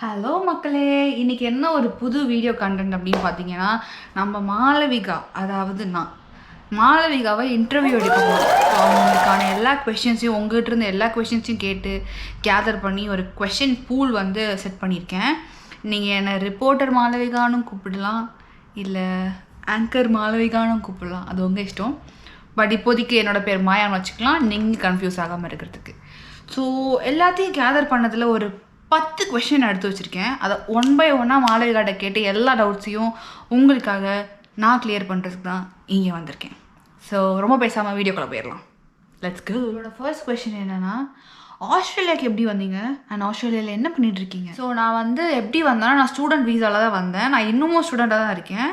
Hello மக்களே. இன்னைக்கு என்ன ஒரு புது வீடியோ கண்டென்ட் அப்படின்னு பார்த்தீங்கன்னா நம்ம மாளவிகா அதாவது நான் மாளவிகாவை இன்டர்வியூ எடுக்க போகிறோம் ஸோ அவங்களுக்கான எல்லா கொஷின்ஸையும் உங்ககிட்ட இருந்த எல்லா கொஷின்ஸையும் கேட்டு கேதர் பண்ணி ஒரு கொஷின் பூல் வந்து செட் பண்ணியிருக்கேன். நீங்கள் என்னை ரிப்போர்ட்டர் மாளவிகானும் கூப்பிடலாம் இல்லை ஆங்கர் மாளவிகானும் கூப்பிடலாம்? அது உங்கள் இஷ்டம். பட் இப்போதைக்கு என்னோட பேர் மாயான்னு வச்சுக்கலாம். நீங்கள் கன்ஃபியூஸ் ஆகாமல் இருக்கிறதுக்கு. ஸோ எல்லாத்தையும் கேதர் பண்ணதில் ஒரு பத்து கொஷின் எடுத்து வச்சுருக்கேன். அதை ஒன் பை ஒன்னாக மாளவிகாட்ட கேட்டு எல்லா டவுட்ஸையும் உங்களுக்காக நான் கிளியர் பண்ணுறதுக்கு தான் இங்கே வந்திருக்கேன். ஸோ ரொம்ப பேசாமல் வீடியோக்குள்ளே போயிடலாம். லெட்ஸ் கோ என்னோட ஃபர்ஸ்ட் கொஷின் என்னென்னா ஆஸ்திரேலியாவுக்கு எப்படி வந்தீங்க? அண்ட் ஆஸ்திரேலியாவில் என்ன பண்ணிட்டு இருக்கீங்க? ஸோ நான் வந்து எப்படி வந்தேன்னா நான் ஸ்டூடெண்ட் வீசாவில் தான் வந்தேன். நான் இன்னமும் ஸ்டூடெண்ட்டாக தான் இருக்கேன்.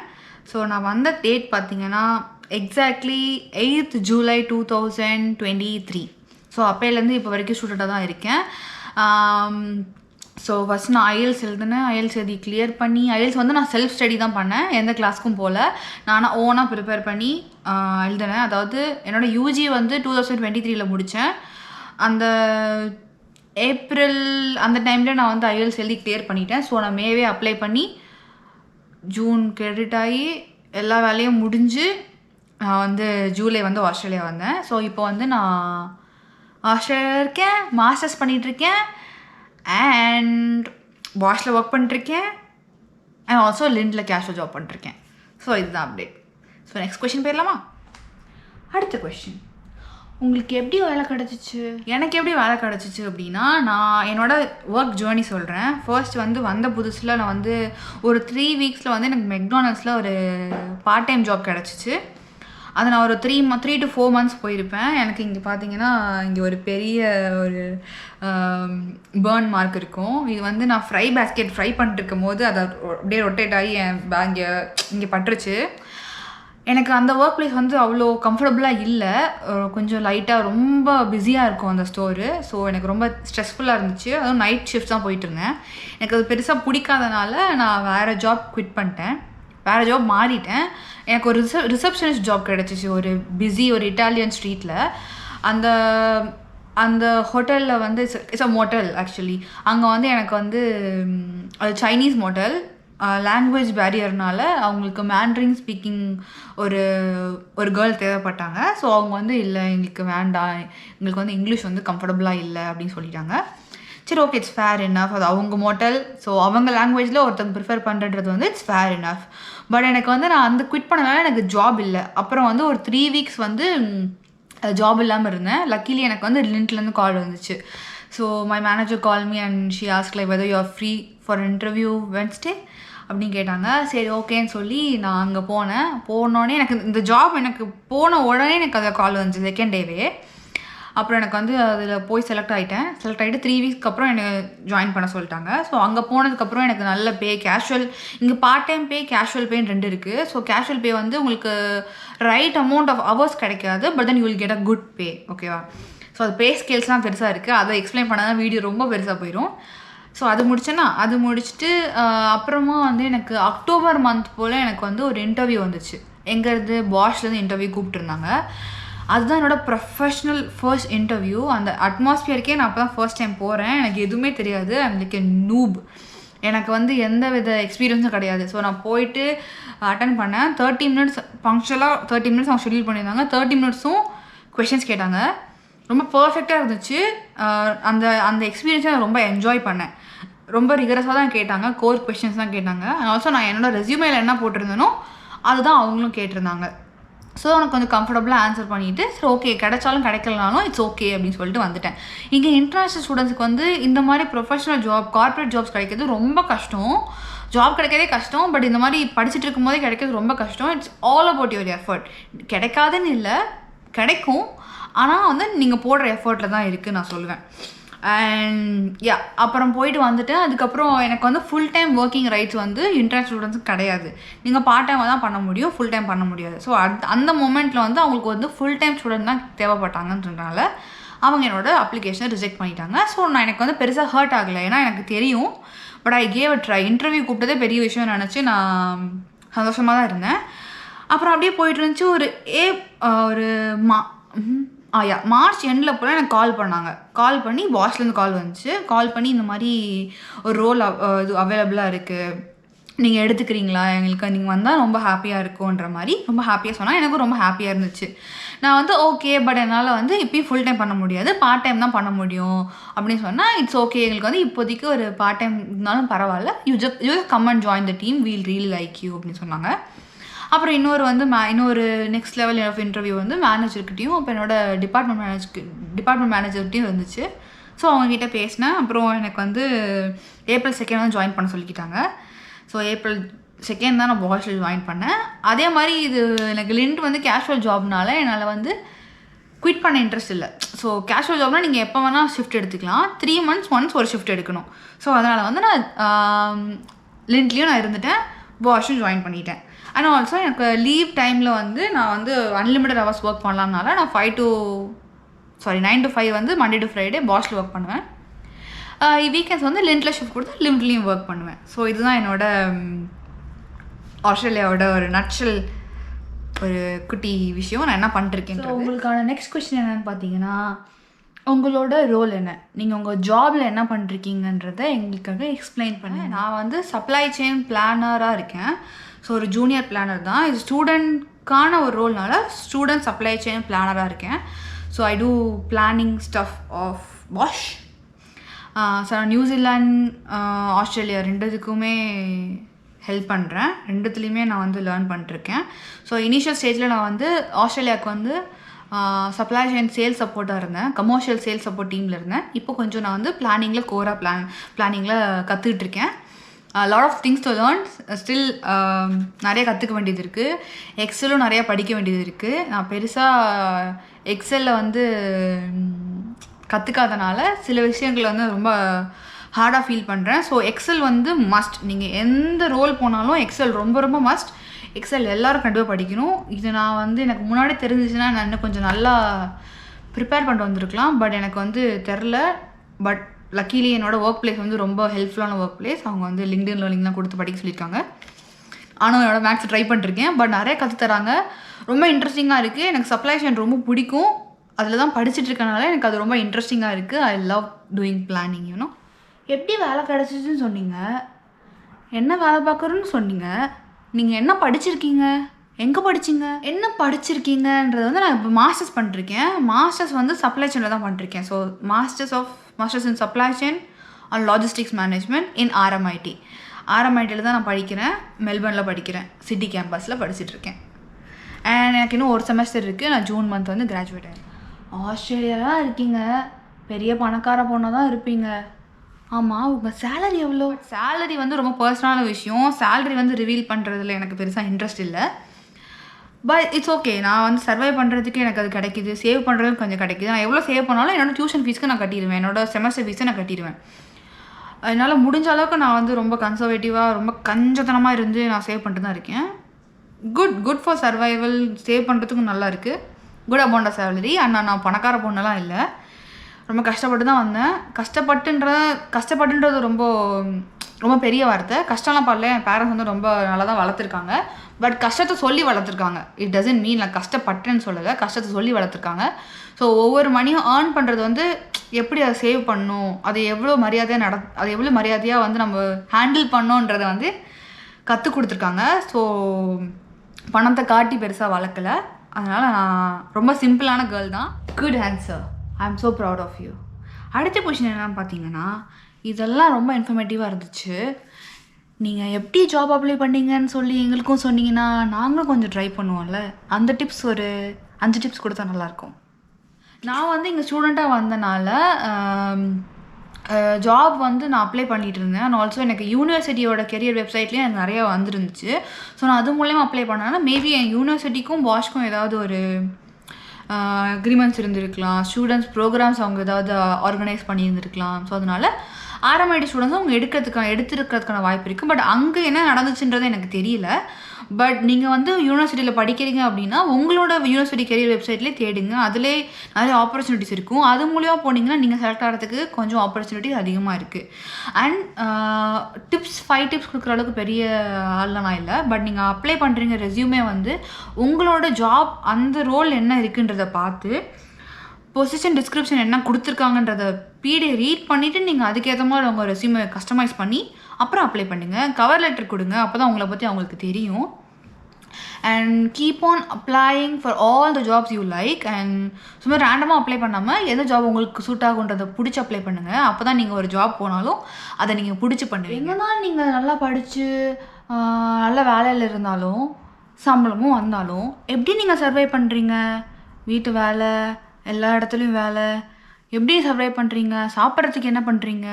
ஸோ நான் வந்த டேட் பார்த்தீங்கன்னா exactly eight July two thousand twenty three so அப்போலேருந்து இப்போ வரைக்கும் ஸ்டூடெண்ட்டாக தான் இருக்கேன். ஸோ ஃபஸ்ட் நான் ஐஎல்ஸ் எழுதினேன். ஐஎல்ஸ் எழுதி கிளியர் பண்ணி ஐஎல்ஸ் வந்து நான் செல்ஃப் ஸ்டடி தான் பண்ணேன். எந்த கிளாஸ்க்கும் போகல நானாக ஓனாக ப்ரிப்பேர் பண்ணி எழுதினேன். அதாவது என்னோட யூஜி வந்து டூ தௌசண்ட் டுவெண்ட்டி த்ரீல முடித்தேன் அந்த ஏப்ரல் அந்த டைமில் நான் வந்து ஐஎல்ஸ் எழுதி கிளியர் பண்ணிட்டேன். ஸோ நான் மேவே அப்ளை பண்ணி ஜூன் கிரெடிட் ஆகி எல்லா வேலையும் முடிஞ்சு நான் வந்து ஜூலை வந்து ஆஸ்திரேலியா வந்தேன். ஸோ இப்போ வந்து நான் ஆஸ்திரேலியா இருக்கேன். மாஸ்டர்ஸ் பண்ணிகிட்ருக்கேன் அண்ட் வாஷில் ஒர்க் பண்ணிட்டுருக்கேன். அண்ட் ஆல்சோ லிண்டில் கேஷுவல் ஜாப் பண்ணிட்டுருக்கேன். ஸோ இதுதான் அப்டேட் ஸோ நெக்ஸ்ட் கொஷின் போயிடலாமா? அடுத்த கொஷின் உங்களுக்கு எப்படி வேலை கிடச்சிச்சு? எனக்கு எப்படி வேலை கிடச்சிச்சு அப்படின்னா நான் என்னோட ஒர்க் ஜேர்னி சொல்கிறேன் ஃபர்ஸ்ட் வந்து வந்த புதுசில் நான் வந்து ஒரு த்ரீ வீக்ஸில் வந்து எனக்கு மெக்டானல்ஸில் ஒரு பார்ட் டைம் ஜாப் கிடச்சிச்சு. அது நான் ஒரு three month three to four months போயிருப்பேன். எனக்கு இங்கே பார்த்தீங்கன்னா இங்கே ஒரு பெரிய ஒரு பேர்ன் மார்க் இருக்கும். இது வந்து நான் ஃப்ரை பேஸ்கெட் ஃப்ரை பண்ணிட்டு இருக்கும் போது அதை அப்படியே ரொட்டேட் ஆகி என் இங்கே இங்கே பட்டுருச்சு. எனக்கு அந்த ஒர்க் பிளேஸ் வந்து அவ்வளோ கம்ஃபர்டபுளாக இல்லை. கொஞ்சம் லைட்டாக ரொம்ப பிஸியாக இருக்கும் அந்த ஸ்டோரு ஸோ எனக்கு ரொம்ப ஸ்ட்ரெஸ்ஃபுல்லாக இருந்துச்சு. அதுவும் நைட் ஷிஃப்ட் தான் போயிட்டுருந்தேன் எனக்கு அது பெருசாக பிடிக்காதனால நான் வேறு ஜாப் குவிட் பண்ணிட்டேன். வேறு ஜாப் மாறிட்டேன். எனக்கு ஒரு ரிசப் ரிசப்ஷனிஸ்ட் ஜாப் கிடச்சிச்சு ஒரு பிஸி ஒரு இட்டாலியன் ஸ்ட்ரீட்டில் அந்த அந்த ஹோட்டலில் வந்து இட்ஸ் அ மோட்டல் ஆக்சுவலி அங்கே வந்து எனக்கு வந்து அது சைனீஸ் மோட்டல் லாங்குவேஜ் பேரியர்னால அவங்களுக்கு மேண்ட்ரிங் ஸ்பீக்கிங் ஒரு ஒரு கேர்ள் தேவைப்பட்டாங்க. ஸோ அவங்க வந்து இல்லை எங்களுக்கு வேண்டாம். எங்களுக்கு வந்து இங்கிலீஷ் வந்து கம்ஃபர்டபுளாக இல்லை அப்படின்னு சொல்லிட்டாங்க. சரி ஓகே இட்ஸ் ஃபேர் இனஃப் அது அவங்க மோட்டல் ஸோ அவங்க லாங்குவேஜில் ஒருத்தங்க ப்ரிஃபர் பண்ணுறது வந்து இட்ஸ் ஃபேர் இனஃப் பட் எனக்கு வந்து நான் அந்த குவிட் பண்ணனால எனக்கு ஜாப் இல்லை. அப்புறம் வந்து ஒரு த்ரீ வீக்ஸ் வந்து ஜாப் இல்லாமல் இருந்தேன். லக்கிலி எனக்கு வந்து லிண்ட்லேருந்து கால் வந்துச்சு. So my manager call me and she ask like whether you are free for interview Wednesday அப்படின்னு கேட்டாங்க. சரி ஓகேன்னு சொல்லி நான் அங்கே போனேன். போனோடனே எனக்கு இந்த ஜாப் எனக்கு போன உடனே எனக்கு அதை கால் வந்துச்சு செகண்ட் டேவே அப்புறம் எனக்கு வந்து அதில் போய் செலக்ட் ஆகிட்டேன் செலக்ட் ஆகிட்டு த்ரீ வீக்ஸ்க்கு அப்புறம் என்னை ஜாயின் பண்ண சொல்லிட்டாங்க. ஸோ அங்கே போனதுக்கப்புறம் எனக்கு நல்ல பே கேஷுவல் இங்கே பார்ட் டைம் பே கேஷுவல் பேன்னு ரெண்டு இருக்குது ஸோ கேஷுவல் பே வந்து உங்களுக்கு ரைட் அமௌண்ட் ஆஃப் ஹவர்ஸ் கிடைக்காது but then you will get a good pay ஓகேவா ஸோ அது பே ஸ்கேல்ஸ்லாம் பெருசாக இருக்குது அதை எக்ஸ்பிளைன் பண்ணால் வீடியோ ரொம்ப பெருசாக போயிடும் ஸோ அது முடிச்சேன்னா அது முடிச்சுட்டு அப்புறமா வந்து எனக்கு அக்டோபர் மந்த் போல் எனக்கு வந்து ஒரு இன்டர்வியூ வந்துச்சு. எங்கேருந்து பாஷ்லேருந்து இன்டர்வியூ கூப்பிட்டுருந்தாங்க. அதுதான் என்னோட ப்ரொஃபஷ்னல் ஃபர்ஸ்ட் இன்டர்வியூ அந்த அட்மாஸ்பியருக்கே நான் அப்போ தான் ஃபர்ஸ்ட் டைம் போகிறேன் எனக்கு எதுவுமே தெரியாது. ஐம் லைக் எ நூப் எனக்கு வந்து எந்த வித எக்ஸ்பீரியன்ஸும் கிடையாது. ஸோ நான் போயிட்டு அட்டன் பண்ணேன். தேர்ட்டி மினிட்ஸ் ஃபங்க்ஷனாக தேர்ட்டி மினிட்ஸ் அவங்க ஷெடியூல் பண்ணியிருந்தாங்க. தேர்ட்டி மினிட்ஸும் கொஷின்ஸ் கேட்டாங்க. ரொம்ப பர்ஃபெக்டாக இருந்துச்சு. அந்த அந்த எக்ஸ்பீரியன்ஸை நான் ரொம்ப என்ஜாய் பண்ணேன். ரொம்ப ரிகரஸாக தான் கேட்டாங்க. கோர் கொஷின்ஸ் தான் கேட்டாங்க. ஆல்சோ நான் என்னோட ரெஸ்யூமேல என்ன போட்டிருந்தேனோ அதுதான் அவங்களும் கேட்டிருந்தாங்க. ஸோ எனக்கு கொஞ்சம் கம்ஃபர்டபுளாக ஆன்சர் பண்ணிவிட்டு சரி ஓகே கிடைச்சாலும் கிடைக்கலனாலும் இட்ஸ் ஓகே அப்படின்னு சொல்லிட்டு வந்துட்டேன். இங்கே இன்டர்நேஷ்னல் ஸ்டூடெண்ட்ஸ்க்கு வந்து இந்த மாதிரி ப்ரொஃபஷனல் ஜாப் கார்ப்பரேட் ஜாப்ஸ் கிடைக்கிறது ரொம்ப கஷ்டம். ஜாப் கிடைக்கிறதே கஷ்டம் பட் இந்த மாதிரி படிச்சுட்டு இருக்கும்போதே கிடைக்கிறது ரொம்ப கஷ்டம். It's all about your effort கிடைக்காதுன்னு இல்லை கிடைக்கும். ஆனால் வந்து நீங்கள் போடுற எஃபர்ட்டில் தான் இருக்குது நான் சொல்லுவேன் அண்ட் யா அப்புறம் போயிட்டு வந்துட்டு அதுக்கப்புறம் எனக்கு வந்து ஃபுல் டைம் ஒர்க்கிங் ரைட்ஸ் வந்து இன்டர்நேஷனல் ஸ்டூடெண்ட்ஸுக்கு கிடையாது. நீங்கள் பார்ட் டைமாக தான் பண்ண முடியும் ஃபுல் டைம் பண்ண முடியாது. ஸோ அந் அந்த மூமெண்ட்டில் வந்து அவங்களுக்கு வந்து ஃபுல் டைம் ஸ்டூடெண்ட் தான் தேவைப்பட்டாங்கன்றனால அவங்க என்னோட அப்ளிகேஷனை ரிஜெக்ட் பண்ணிட்டாங்க. ஸோ நான் எனக்கு வந்து பெருசாக ஹர்ட் ஆகலை. ஏன்னா எனக்கு தெரியும். But I gave try interview கூப்பிட்டதே பெரிய விஷயம் நினச்சி நான் சந்தோஷமாக தான் இருந்தேன். அப்புறம் அப்படியே போயிட்டு இருந்துச்சு. ஒரு ஏ ஒரு மா ம், ஆயா மார்ச் எண்டில் போல் எனக்கு கால் பண்ணாங்க. கால் பண்ணி பாஸ்லேருந்து கால் வந்துச்சு. கால் பண்ணி இந்த மாதிரி ஒரு ரோல் இது அவைலபிளாக இருக்குது நீங்கள் எடுத்துக்கிறீங்களா? எங்களுக்கு நீங்கள் வந்தால் ரொம்ப ஹாப்பியாக இருக்கும்ன்ற மாதிரி ரொம்ப ஹாப்பியாக சொன்னால் எனக்கும் ரொம்ப ஹாப்பியாக இருந்துச்சு. நான் வந்து ஓகே பட் என்னால் வந்து இப்போயும் ஃபுல் டைம் பண்ண முடியாது. பார்ட் டைம் தான் பண்ண முடியும் அப்படின்னு சொன்னால் இட்ஸ் ஓகே எங்களுக்கு வந்து இப்போதைக்கு ஒரு பார்ட் டைம் இருந்தாலும் பரவாயில்ல. You just you come and join the team we'll really like you அப்படின்னு சொன்னாங்க. அப்புறம் இன்னொரு வந்து மே இன்னொரு நெக்ஸ்ட் லெவல் ஆஃப் இன்டர்வியூ வந்து மேனேஜர்கிட்டையும் அப்போ என்னோட டிபார்ட்மெண்ட் மேனேஜ்க்கு டிபார்ட்மெண்ட் மேனேஜர்கிட்டையும் வந்துச்சு ஸோ அவங்கக்கிட்ட பேசினேன். அப்புறம் எனக்கு வந்து ஏப்ரல் செகண்ட் வந்து ஜாயின் பண்ண சொல்லிக்கிட்டாங்க. ஸோ ஏப்ரல் செகண்ட் தான் நான் பாய்ஸில் ஜாயின் பண்ணேன். அதே மாதிரி இது எனக்கு லிண்ட் வந்து கேஷுவல் ஜாப்னால என்னால் வந்து குவிட் பண்ண இன்ட்ரெஸ்ட் இல்லை. ஸோ கேஷுவல் ஜாப்னால் நீங்கள் எப்போ வேணால் ஷிஃப்ட் எடுத்துக்கலாம். த்ரீ மந்த்ஸ் ஒன்ஸ் ஒரு ஷிஃப்ட் எடுக்கணும். ஸோ அதனால் வந்து நான் லிண்ட்லேயும் நான் இருந்துட்டேன். பாய்ஸும் ஜாயின் பண்ணிட்டேன். அண்ட் ஆல்சோ எனக்கு லீவ் டைமில் வந்து நான் வந்து அன்லிமிட்டட் ஹவர்ஸ் ஒர்க் பண்ணலாம்னால நான் five to sorry nine to five வந்து மண்டே டு ஃப்ரைடே பாஷில் ஒர்க் பண்ணுவேன். வீக்கெண்ட்ஸ் வந்து லிண்ட்டில் ஷிஃப்ட் கொடுத்து லிமிட்லேயும் ஒர்க் பண்ணுவேன். ஸோ இதுதான் என்னோட ஆஸ்திரேலியாவோட ஒரு நட்சல் ஒரு குட்டி விஷயம். நான் என்ன பண்ணிருக்கேன் உங்களுக்கான நெக்ஸ்ட் கொஸ்டின் என்னன்னு பார்த்தீங்கன்னா உங்களோட ரோல் என்ன? நீங்கள் உங்கள் ஜாபில் என்ன பண்ணிருக்கீங்கன்றதை எங்களுக்காக எக்ஸ்பிளைன் பண்ணேன் நான் வந்து சப்ளை செயின் பிளானராக இருக்கேன். ஸோ ஒரு ஜூனியர் பிளானர் தான். இது ஸ்டூடெண்ட்கான ஒரு ரோல்னால ஸ்டூடெண்ட் சப்ளை செயின் பிளானராக இருக்கேன். So I do planning stuff of Wash so நான் நியூசிலாண்ட் ஆஸ்திரேலியா ரெண்டுத்துக்குமே ஹெல்ப் பண்ணுறேன் ரெண்டுத்துலேயுமே நான் வந்து லேர்ன் பண்ணிட்டுருக்கேன் ஸோ இனிஷியல் ஸ்டேஜில் நான் வந்து ஆஸ்திரேலியாவுக்கு வந்து சப்ளை செயின் சேல்ஸ் சப்போர்ட்டாக இருந்தேன். கமர்ஷியல் சேல்ஸ் சப்போர்ட் டீமில் இருந்தேன். இப்போ கொஞ்சம் நான் வந்து பிளானிங்கில் கோரா பிளான் பிளானிங்கில் கற்றுக்கிட்டு இருக்கேன். Lot of things to learn still நிறைய கற்றுக்க வேண்டியது இருக்குது எக்ஸலும் நிறைய படிக்க வேண்டியது இருக்குது நான் பெருசாக எக்ஸலில் வந்து கற்றுக்காதனால சில விஷயங்கள் வந்து ரொம்ப ஹார்டாக ஃபீல் பண்ணுறேன் ஸோ எக்ஸல் வந்து மஸ்ட் நீங்கள் எந்த ரோல் போனாலும் எக்ஸல் ரொம்ப ரொம்ப மஸ்ட் எக்ஸல் எல்லோரும் கண்டிப்பாக படிக்கணும். இது நான் வந்து எனக்கு முன்னாடி தெரிஞ்சிச்சுன்னா நான் இன்னும் கொஞ்சம் நல்லா ப்ரிப்பேர் பண்ணிட்டு வந்திருக்கலாம். பட் எனக்கு வந்து தெரில. பட் லக்கீலி என்னோட ஒர்க் பிளேஸ் வந்து ரொம்ப ஹெல்ப்ஃபுல்லான ஒர்க் பிளேஸ் அவங்க வந்து லிங்க்டின் லேர்னிங்லாம் கொடுத்து படிக்க சொல்லியிருக்காங்க. ஆனால் என்னோட மேக்ஸ் ட்ரை பண்ணிருக்கேன். பட் நிறைய கற்று தராங்க. ரொம்ப இன்ட்ரெஸ்டிங்காக இருக்குது எனக்கு சப்ளை செயின் ரொம்ப பிடிக்கும். அதில் தான் படிச்சுட்டு இருக்கனால எனக்கு அது ரொம்ப இன்ட்ரெஸ்டிங்காக இருக்குது I love doing planning you know எப்படி வேலை கிடச்சிச்சுன்னு சொன்னீங்க. என்ன வேலை பார்க்குறோன்னு சொன்னீங்க. நீங்கள் என்ன படிச்சிருக்கீங்க? எங்கே படிச்சிங்க? என்ன படிச்சிருக்கீங்கன்றது வந்து நான் இப்போ மாஸ்டர்ஸ் பண்ணிருக்கேன் மாஸ்டர்ஸ் வந்து சப்ளை செயினில் தான் பண்ணிருக்கேன் so masters of masters in supply chain and logistics management in RMIT ஆர்எம்ஐடியில் தான் நான் படிக்கிறேன். மெல்பர்னில் படிக்கிறேன். சிட்டி கேம்பஸில் படிச்சுட்டு இருக்கேன். அண்ட் எனக்கு இன்னும் ஒரு செமஸ்டர் இருக்குது நான் ஜூன் மந்த் வந்து கிராஜுவேட் ஆகிறேன் ஆஸ்திரேலியாலாம் இருக்கீங்க? பெரிய பணக்கார பொண்ணாக தான் இருப்பீங்க. ஆமாம் உங்கள் சேலரி எவ்வளோ? சேலரி வந்து ரொம்ப பர்சனலான விஷயம். சேலரி வந்து ரிவீல் பண்ணுறதுல எனக்கு பெருசாக இன்ட்ரெஸ்ட் இல்லை. பட் இட்ஸ் ஓகே நான் வந்து சர்வை பண்ணுறதுக்கு எனக்கு அது கிடைக்குது. சேவ் பண்ணுறதுக்கு கொஞ்சம் கிடைக்குது. நான் எவ்வளோ சேவ் பண்ணாலும் என்னோட டியூஷன் ஃபீஸ்க்கு நான் கட்டிடுவேன். என்னோட செமஸ்டர் ஃபீஸை நான் கட்டிடுவேன். அதனால் முடிஞ்ச அளவுக்கு நான் வந்து ரொம்ப கன்சர்வேட்டிவாக ரொம்ப கஞ்சத்தனமாக இருந்து நான் சேவ் பண்ணிட்டு தான் இருக்கேன். Good good for survival save பண்ணுறதுக்கும் நல்லா இருக்குது குட் அபவுண்ட் ஆஃப் சேலரி அண்ணா நான் பணக்கார பொண்ணெல்லாம் இல்லை. ரொம்ப கஷ்டப்பட்டு தான் வந்தேன். கஷ்டப்பட்டுன்ற கஷ்டப்பட்டுன்றது ரொம்ப ரொம்ப பெரிய வார்த்தை. கஷ்டம்லாம் படல என் பேரண்ட்ஸ் வந்து ரொம்ப நல்லா தான் வளர்த்துருக்காங்க. பட் கஷ்டத்தை சொல்லி வளர்த்துருக்காங்க. இட் டசன்ட் மீன் நான் கஷ்டப்பட்டேன்னு சொல்லலை. கஷ்டத்தை சொல்லி வளர்த்துருக்காங்க. ஸோ ஒவ்வொரு மணியும் ஏர்ன் பண்ணுறது வந்து எப்படி அதை சேவ் பண்ணணும்? அதை எவ்வளோ மரியாதையாக நட அதை எவ்வளோ மரியாதையாக வந்து நம்ம ஹேண்டில் பண்ணோன்றதை வந்து கற்றுக் கொடுத்துருக்காங்க. ஸோ பணத்தை காட்டி பெருசாக வளர்க்கல. அதனால் நான் ரொம்ப சிம்பிளான கேர்ள் தான். Good answer I am so proud of you அடுத்த கொஷின் என்னென்னு பார்த்தீங்கன்னா இதெல்லாம் ரொம்ப இன்ஃபர்மேட்டிவாக இருந்துச்சு. நீங்கள் எப்படி ஜாப் அப்ளை பண்ணீங்கன்னு சொல்லி எங்களுக்கும் சொன்னீங்கன்னா நாங்களும் கொஞ்சம் ட்ரை பண்ணுவோம்ல. அந்த டிப்ஸ் ஒரு அஞ்சு டிப்ஸ் கொடுத்தா நல்லாயிருக்கும். நான் வந்து இங்கே ஸ்டூடெண்ட்டாக வந்தனால ஜாப் வந்து நான் அப்ளை பண்ணிட்டு இருந்தேன். அண்ட் ஆல்சோ எனக்கு யூனிவர்சிட்டியோட கெரியர் வெப்சைட்லேயும் எனக்கு நிறையா வந்துருந்துச்சு. ஸோ நான் அது மூலயமா அப்ளை பண்ணனால மேபி என் யூனிவர்சிட்டிக்கும் பாஷ்க்கும் ஏதாவது ஒரு அக்ரிமெண்ட்ஸ் இருந்திருக்கலாம். ஸ்டூடெண்ட்ஸ் ப்ரோக்ராம்ஸ் அவங்க ஏதாவது ஆர்கனைஸ் பண்ணியிருந்திருக்கலாம். ஸோ அதனால் ஆர்எம்ஐடி ஸ்டூடெண்ட்ஸ் அவங்க எடுக்கிறதுக்கான எடுத்துருக்கிறதுக்கான வாய்ப்பு இருக்குது பட் அங்கே என்ன நடந்துச்சுன்றது எனக்கு தெரியல. பட் நீங்கள் வந்து யூனிவர்சிட்டியில் படிக்கிறீங்க அப்படின்னா உங்களோட யூனிவர்சிட்டி கெரியர் வெப்சைட்லேயே தேடுங்க. அதிலே நிறைய ஆப்பர்ச்சுனிட்டிஸ் இருக்கும். அது மூலியமாக போனீங்கன்னா நீங்கள் செலக்ட் ஆகிறதுக்கு கொஞ்சம் ஆப்பர்ச்சுனிட்டிஸ் அதிகமாக இருக்குது அண்ட் டிப்ஸ் ஃபைவ் டிப்ஸ் கொடுக்குற அளவுக்கு பெரிய ஆள்லாம் நான் இல்லை. பட் நீங்கள் அப்ளை பண்ணுறீங்க ரெஸ்யூமே வந்து உங்களோட ஜாப் அந்த ரோல் என்ன இருக்குன்றதை பார்த்து பொசிஷன் டிஸ்கிரிப்ஷன் என்ன கொடுத்துருக்காங்கன்றத பிடி ரீட் பண்ணிவிட்டு நீங்கள் அதுக்கேற்ற மாதிரி உங்கள் ரெசியூமை கஸ்டமைஸ் பண்ணி அப்புறம் அப்ளை பண்ணுங்கள் கவர் லெட்டர் கொடுங்க. அப்போ தான் உங்களை பற்றி அவங்களுக்கு தெரியும். And keep on applying for all the jobs you like and சும்மா ரேண்டமாக அப்ளை பண்ணாமல் எந்த ஜாப் உங்களுக்கு சூட் ஆகுன்றதை பிடிச்சி அப்ளை பண்ணுங்கள் அப்போ தான் நீங்கள் ஒரு ஜாப் போனாலும் அதை நீங்கள் பிடிச்சி பண்ணுவீங்க. எங்கே தான் நீங்கள் நல்லா படித்து நல்ல வேலையில் இருந்தாலும் சம்பளமும் வந்தாலும் எப்படி நீங்கள் சர்வை பண்ணுறீங்க வீட்டு வேலை எல்லா இடத்துலையும் வேலை. எப்படி சர்வை பண்ணுறீங்க சாப்பிட்றதுக்கு என்ன பண்ணுறீங்க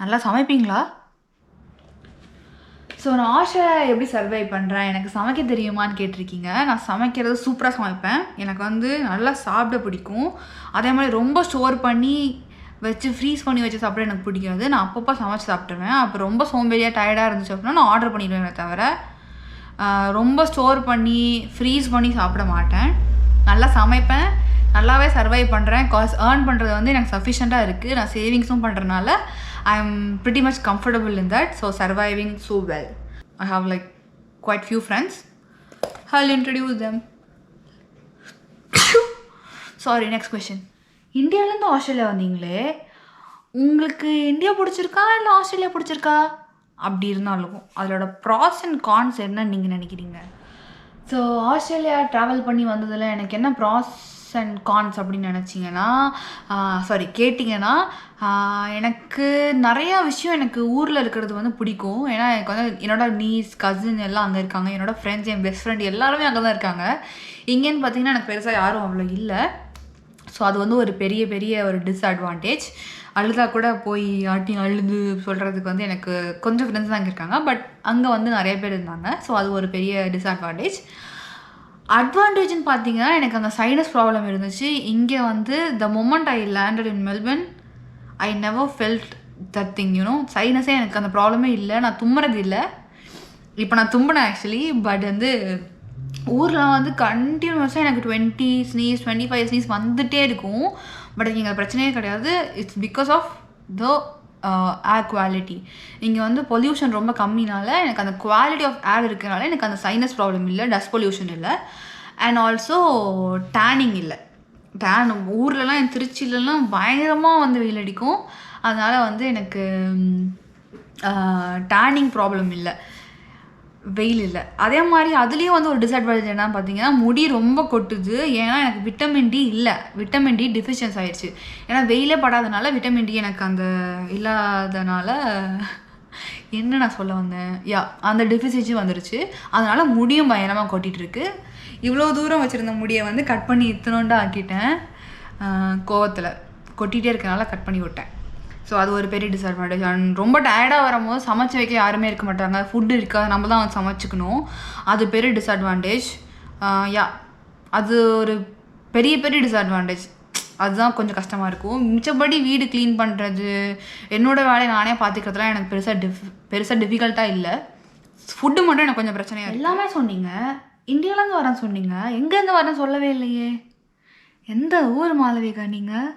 நல்லா சமைப்பீங்களா? ஸோ நான் ஆஷை எப்படி சர்வை பண்ணுறேன் எனக்கு சமைக்க தெரியுமான்னு கேட்டிருக்கீங்க. நான் சமைக்கிறது சூப்பராக சமைப்பேன். எனக்கு வந்து நல்லா சாப்பிட பிடிக்கும். அதே மாதிரி ரொம்ப ஸ்டோர் பண்ணி வச்சு ஃப்ரீஸ் பண்ணி வச்சு சாப்பிட எனக்கு பிடிக்காது. நான் அப்பப்போ சமைச்சு சாப்பிட்ருவேன் அப்போ ரொம்ப சோம்பேறியாக டயர்டாக இருந்துச்சு அப்படின்னா நான் ஆர்டர் பண்ணிடுவேன் தவிர ரொம்ப ஸ்டோர் பண்ணி ஃப்ரீஸ் பண்ணி சாப்பிட மாட்டேன். நல்லா சமைப்பேன். நல்லாவே சர்வைவ் பண்ணுறேன் காஸ் ஏர்ன் பண்ணுறது வந்து எனக்கு சஃபிஷியண்ட்டாக இருக்குது நான் சேவிங்ஸும் பண்ணுறதுனால I am pretty much comfortable in that so surviving so well I have like quite few friends who'll introduce them sorry next question இந்தியாவிலேருந்து ஆஸ்திரேலியா வந்தீங்களே? உங்களுக்கு இந்தியா பிடிச்சிருக்கா? இல்லை ஆஸ்திரேலியா பிடிச்சிருக்கா? அப்படி இருந்தாலும் அதோட ப்ராஸ் அண்ட் கான்ஸ் என்னன்னு நீங்கள் நினைக்கிறீங்க? ஸோ ஆஸ்திரேலியா ட்ராவல் பண்ணி வந்ததில் எனக்கு என்ன ப்ராஸ் அண்ட் கான்ஸ் அப்படின்னு நினச்சிங்கன்னா சாரி கேட்டிங்கன்னா எனக்கு நிறையா விஷயம் எனக்கு ஊரில் இருக்கிறது வந்து பிடிக்கும். ஏன்னா எனக்கு வந்து என்னோட நீஸ் கசின் எல்லாம் அங்கே இருக்காங்க. என்னோடய ஃப்ரெண்ட்ஸ் என் பெஸ்ட் ஃப்ரெண்ட் எல்லாருமே அங்கே தான் இருக்காங்க. இங்கேன்னு பார்த்தீங்கன்னா எனக்கு பெருசாக யாரும் அவ்வளோ இல்லை. ஸோ அது வந்து ஒரு பெரிய பெரிய ஒரு டிஸ்அட்வான்டேஜ் அழுதா கூட போய் ஆட்டி அழுது சொல்கிறதுக்கு வந்து எனக்கு கொஞ்சம் ஃப்ரெண்ட்ஸ் தான் இருக்காங்க. பட் அங்கே வந்து நிறைய பேர் இருந்தாங்க. ஸோ அது ஒரு பெரிய டிஸ்அட்வான்டேஜ் அட்வான்டேஜ்னு பார்த்தீங்கன்னா எனக்கு அந்த சைனஸ் ப்ராப்ளம் இருந்துச்சு. இங்கே வந்து the moment I landed in Melbourne I never felt that thing you know சைனஸே எனக்கு அந்த ப்ராப்ளமே இல்லை. நான் தும்புறது இல்லை. இப்போ நான் தும்பினேன் ஆக்சுவலி பட் வந்து ஊரில் வந்து கண்டினியூஸாக எனக்கு twenty sneeze twenty five sneeze வந்துகிட்டே இருக்கும். பட் இங்கே பிரச்சனையே கிடையாது. It's because of the air quality இங்கே வந்து பொல்யூஷன் ரொம்ப கம்மினால எனக்கு அந்த குவாலிட்டி ஆஃப் ஏர் இருக்கிறனால எனக்கு அந்த சைனஸ் ப்ராப்ளம் இல்லை டஸ்ட் பொல்யூஷன் இல்லை. அண்ட் ஆல்சோ டேனிங் இல்லை. டேன் ஊர்லலாம் என் திருச்சியிலலாம் பயங்கரமாக வந்து வெயில் அடிக்கும். அதனால் வந்து எனக்கு டேனிங் ப்ராப்ளம் இல்லை. வெயில் இல்லை. அதே மாதிரி அதுலேயும் வந்து ஒரு டிஸ்அட்வான்டேஜ் என்ன பார்த்தீங்கன்னா முடி ரொம்ப கொட்டுது. ஏன்னா எனக்கு விட்டமின் டி இல்லை. விட்டமின் டி டிஃபிஷியன்ஸ் ஆயிடுச்சு. ஏன்னா வெயிலே படாதனால விட்டமின் டி எனக்கு அந்த இல்லாதனால என்ன நான் சொல்ல வந்தேன்? யா அந்த டெஃபிசியன்சி வந்துருச்சு. அதனால முடியும் பயங்கரமாக கொட்டிகிட்ருக்கு இவ்வளோ தூரம் வச்சுருந்த முடியை வந்து கட் பண்ணி இத்தனோண்டு ஆக்கிட்டேன். கோவத்தில். கொட்டிகிட்டே இருக்கனால கட் பண்ணி விட்டேன். ஸோ அது ஒரு பெரிய டிஸ்அட்வான்டேஜ் அண்ட் ரொம்ப டயர்டாக வரும்போது சமைச்சு வைக்க யாருமே இருக்க மாட்டாங்க. ஃபுட்டு இருக்கா? நம்ம தான் சமைச்சிக்கணும். அது பெரிய டிஸ்அட்வான்டேஜ் யா அது ஒரு பெரிய பெரிய டிஸ்அட்வான்டேஜ் அதுதான் கொஞ்சம் கஷ்டமாக இருக்கும். மிச்சபடி வீடு க்ளீன் பண்ணுறது என்னோடய வேலையை நானே பார்த்துக்கிறதுலாம் எனக்கு பெருசாக டிஃப் பெருசாக டிஃபிகல்ட்டாக இல்லை. ஃபுட்டு மட்டும் எனக்கு கொஞ்சம் பிரச்சனையாக எல்லாமே சொன்னீங்க. இந்தியாவிலேருந்து வரேன்னு சொன்னீங்க. எங்கேருந்து வரேன்னு சொல்லவே இல்லையே. எந்த ஊர் மாளவிகா நீங்கள்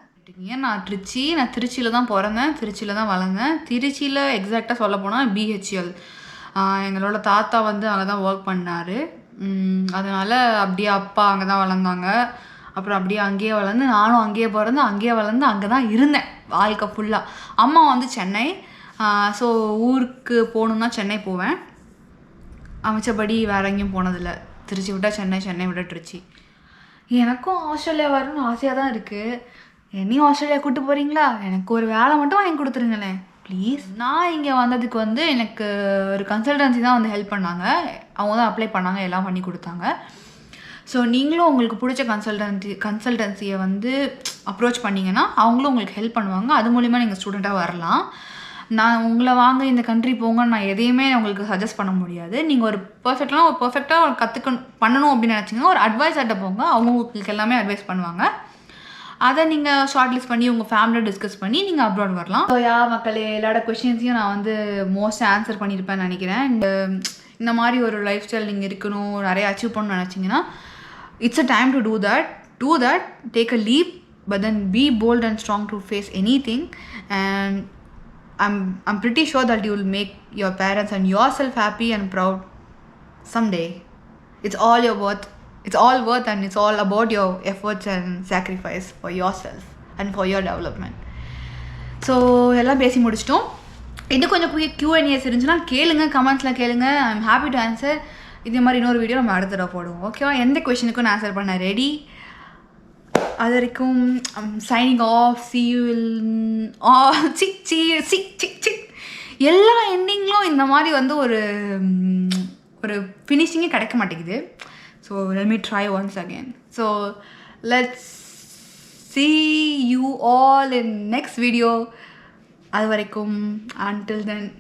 ஏன் நான் திருச்சி நான் திருச்சியில் தான் பிறந்தேன். திருச்சியில் தான் வளர்ந்தேன். திருச்சியில் எக்ஸாக்டாக சொல்ல போனால் பிஹெச்எல் எங்களோட தாத்தா வந்து அங்கே தான் ஒர்க் பண்ணார் அதனால் அப்படியே அப்பா அங்கே தான் வளர்ந்தாங்க. அப்புறம் அப்படியே அங்கேயே வளர்ந்து நானும் அங்கேயே பிறந்து அங்கேயே வளர்ந்து அங்கே தான் இருந்தேன் வாழ்க்கை ஃபுல்லாக அம்மா வந்து சென்னை. ஸோ ஊருக்கு போகணுன்னா சென்னை போவேன். அமைச்சபடி வேற எங்கேயும் போனதில்லை. திருச்சி விட்டால் சென்னை சென்னை விட்டா திருச்சி. எனக்கும் ஆஸ்திரேலியா வரணும்னு ஆசையாக தான் இருக்குது என்னையும் ஆஸ்திரேலியா கூட்டு போகிறீங்களா எனக்கு ஒரு வேலை மட்டும் வாங்கி கொடுத்துருங்களேன். ப்ளீஸ் நான் இங்கே வந்ததுக்கு வந்து எனக்கு ஒரு கன்சல்டன்சி தான் வந்து ஹெல்ப் பண்ணாங்க. அவங்க தான் அப்ளை பண்ணாங்க எல்லாம் பண்ணி கொடுத்தாங்க. ஸோ நீங்களும் உங்களுக்கு பிடிச்ச கன்சல்டன்சி கன்சல்டன்சியை வந்து அப்ரோச் பண்ணிங்கன்னா அவங்களும் உங்களுக்கு ஹெல்ப் பண்ணுவாங்க. அது மூலிமா நீங்கள் ஸ்டூடெண்ட்டாக வரலாம். நான் உங்களை வாங்க இந்த கண்ட்ரி போங்கன்னு நான் எதையுமே உங்களுக்கு சஜஸ்ட் பண்ண முடியாது. நீங்கள் ஒரு பர்ஃபெக்டாக ஒரு பர்ஃபெக்டாக கற்றுக்கணும் பண்ணணும் அப்படின்னு நினச்சிங்கன்னா ஒரு அட்வைஸர்கிட்ட போங்க. அவங்க உங்களுக்கு எல்லாமே அட்வைஸ் பண்ணுவாங்க. அதை நீங்கள் ஷார்ட் லிஸ்ட் பண்ணி உங்கள் ஃபேமிலியை டிஸ்கஸ் பண்ணி நீங்கள் அப்ராட் வரலாம் ஸோ யா மக்களே எல்லாரோட கொஷின்ஸையும் நான் வந்து மோஸ்ட் ஆன்சர் பண்ணியிருப்பேன்னு நினைக்கிறேன் இந்த um, இந்த மாதிரி ஒரு லைஃப் ஸ்டைல் நீங்கள் இருக்கணும் நிறைய அச்சீவ் பண்ணணும்னு நினச்சிங்கன்னா it's a time to do that do that take a leap but then be bold and strong to face any thing and I'm I'm pretty sure that you will make your parents and yourself happy and proud someday. It's all your worth. It's all worth and it's all about your efforts and sacrifice for your self and for your development so எல்லாம் பேசி முடிச்சிட்டோம். இன்னும் கொஞ்சம் கியூஎன்ஏஸ் இருந்துச்சுன்னா கேளுங்க கமெண்ட்ஸில் கேளுங்க. I am happy to answer இதே மாதிரி இன்னொரு வீடியோ நம்ம அடுத்த தடவை போடுவோம். ஓகேவா எந்த கொஷனுக்கும் நான் ஆன்சர் பண்ண ரெடி அது வரைக்கும் signing off see will see see sick சிக் எல்லா எண்டிங்லும் இந்த மாதிரி வந்து ஒரு ஒரு ஃபினிஷிங்கே கிடைக்க மாட்டேங்குது. so let me try once again. So let's see you all in next video. alvaraikum until then.